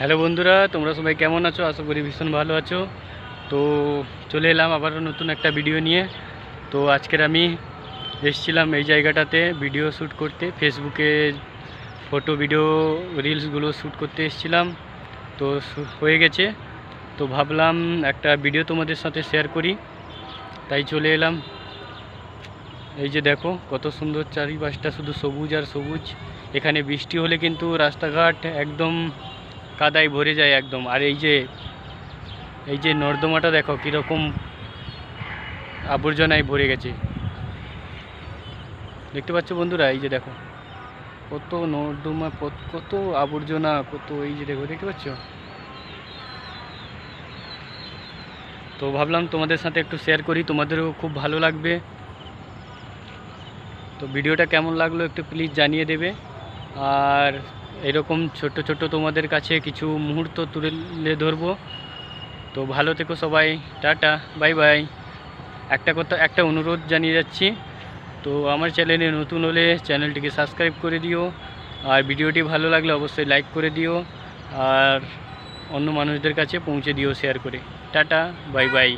Hello বন্ধুরা, তোমরা সবাই কেমন আছো? আশা করি ভীষণ ভালো আছো। তো চলে এলাম আবারও নতুন একটা ভিডিও নিয়ে। তো আজকের আমি এসেছিলাম এই জায়গাটাতে ভিডিও শ্যুট করতে। ফেসবুকে ফটো ভিডিও রিলসগুলো শ্যুট করতে এসেছিলাম। তো হয়ে গেছে। তো ভাবলাম একটা ভিডিও তোমাদের সাথে শেয়ার করি। তাই চলে এলাম। এই যে দেখো, কত সুন্দর চারিপাশটা শুধু সবুজ আর সবুজ। এখানে বৃষ্টি হলে কিন্তু রাস্তাঘাট একদম কাদায় ভরে যায় একদম। আর এই যে এই যে নর্দমাটা দেখো কীরকম আবর্জনায় ভরে গেছে। দেখতে পাচ্ছ বন্ধুরা, এই যে দেখো, কত নর্দমা, কত- আবর্জনা, কত এই যে দেখো, দেখতে পাচ্ছ? তো ভাবলাম তোমাদের সাথে একটু শেয়ার করি, তোমাদেরও খুব ভালো লাগবে। তো ভিডিওটা কেমন লাগল একটু প্লিজ জানিয়ে দেবে। আর এরকম ছোট ছোট তোমাদের কাছে কিছু মুহূর্ত তুলে ধরবো। তো ভালো থেকো সবাই, টাটা, বাই বাই। একটা কথা, একটা অনুরোধ জানিয়ে যাচ্ছি। তো আমার চ্যানেলে নতুন হলে চ্যানেলটিকে সাবস্ক্রাইব করে দিও। আর ভিডিওটি ভালো লাগলে অবশ্যই লাইক করে দিও। আর অন্য মানুষদের কাছে পৌঁছে দিও, শেয়ার করে। Tata, bye bye.